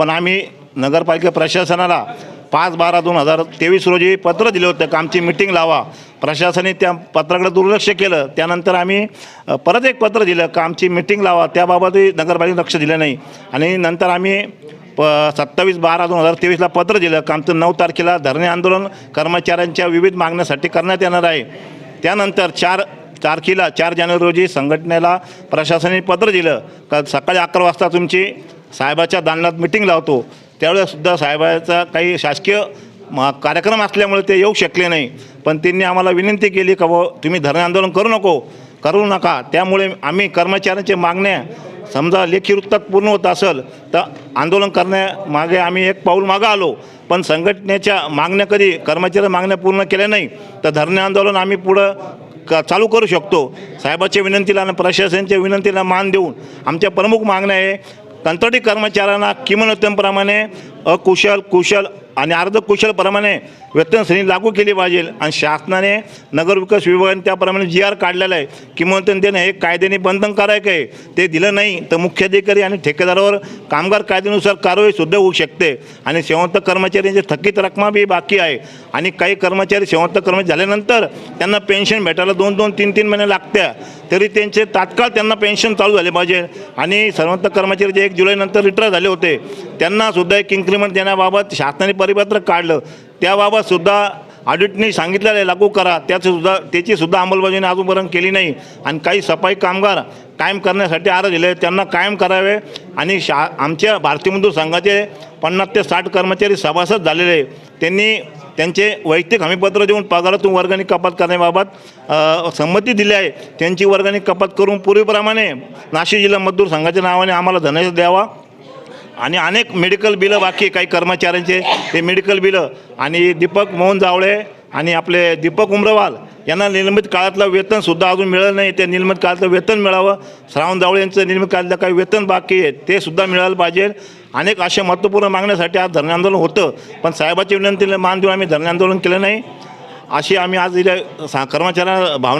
पण आम्ही नगरपालिका प्रशासनाला पाच बारा दोन हजार तेवीस रोजी पत्र दिलं होतं. का आमची मिटिंग लावा. प्रशासनाने त्या पत्राकडे दुर्लक्ष केलं. त्यानंतर आम्ही परत एक पत्र दिलं. का आमची मिटिंग लावा. त्याबाबतही नगरपालिकेने लक्ष दिलं नाही. आणि नंतर आम्ही प सत्तावीस बारा दोन हजार तेवीसला पत्र दिलं. का आमचं नऊ तारखेला धरणे आंदोलन कर्मचाऱ्यांच्या विविध मागण्यासाठी करण्यात येणार आहे. त्यानंतर चार तारखेला चार जानेवारी रोजी संघटनेला प्रशासनाने पत्र दिलं. का सकाळी अकरा वाजता तुमची साहेबाच्या दालनात मिटिंग लावतो. त्यावेळेससुद्धा साहेबाचा काही शासकीय म कार्यक्रम असल्यामुळे ते येऊ शकले नाही. पण त्यांनी आम्हाला विनंती केली का व तुम्ही धरणे आंदोलन करू नको करू नका. त्यामुळे आम्ही कर्मचाऱ्यांच्या मागण्या समजा लेखी वृत्तात पूर्ण होत असेल तर आंदोलन करण्यामागे आम्ही एक पाऊल मागं आलो. पण संघटनेच्या मागण्या कधी कर्मचारी मागण्या पूर्ण केल्या नाही तर धरणे आंदोलन आम्ही पुढं क चालू करू शकतो. साहेबाच्या विनंतीला आणि प्रशासनाच्या विनंतीला मान देऊन आमच्या प्रमुख मागण्या आहे कंत्राटी कर्मचाऱ्यांना किमनोत्तमप्रमाणे अकुशल कुशल आणि अर्धकुशलप्रमाणे वेतनश्रेणी लागू केली पाहिजे. आणि शासनाने नगरविकास विभागाने त्याप्रमाणे जी आर काढलेला आहे. किमोत्तम देणं हे कायद्याने बंधनकारक आहे. ते दिलं नाही तर मुख्याधिकारी आणि ठेकेदारावर कामगार कायद्यानुसार कारवाईसुद्धा होऊ शकते. आणि सेवंत कर्मचाऱ्यांची थकीत रक्कमा बी बाकी आहे. आणि काही कर्मचारी सेवंत कर्मचारी झाल्यानंतर त्यांना पेन्शन भेटायला दोन दोन तीन तीन महिने लागत्या. तरी त्यांचे तात्काळ त्यांना पेन्शन चालू झाले पाहिजे. आणि सर्वंत कर्मचारी जे एक जुलैनंतर रिटायर झाले होते. त्यांनासुद्धा एक अग्रीमेंट देण्याबाबत शासनाने परिपत्रक काढलं. त्याबाबतसुद्धा ऑडिटने ऑडिटनी सांगितलेलं आहे लागू करा. त्याचंसुद्धा त्याचीसुद्धा त्याची सुद्धा अंमलबजावणी अजूनपर्यंत केली नाही. आणि काही सफाई कामगार कायम करण्यासाठी अर्ज दिले त्यांना कायम करावे आणि शा आमच्या भारतीय मजदूर संघाचे पन्नास ते साठ कर्मचारी सभासद झालेले आहे. त्यांनी त्यांचे वैयक्तिक हमीपत्र देऊन पगारातून वर्गणी कपात करण्याबाबत संमती दिली आहे. त्यांची वर्गणी कपात करून पूर्वीप्रमाणे नाशिक जिल्हा मजदूर संघाच्या नावाने आम्हाला धनादेश द्यावा. आणि अनेक मेडिकल बिलं बाकी काही कर्मचाऱ्यांचे ते मेडिकल बिलं. आणि दीपक मोहन जावळे आणि आपले दीपक उमरवाल यांना निलंबित काळातलं वेतनसुद्धा अजून मिळालं नाही. ते निलंबित काळातलं वेतन मिळावं. श्रावण जावळे यांचं निलंबित काळातलं काही वेतन बाकी आहे ते सुद्धा मिळालं पाहिजे. अनेक अशा महत्त्वपूर्ण मागण्यासाठी आज धरणे आंदोलन होतं. पण साहेबाच्या विनंतीला मान देऊन आम्ही धरणे आंदोलन केलं नाही. अशी आम्ही आज इथे सा कर्मचाऱ्यांना भावना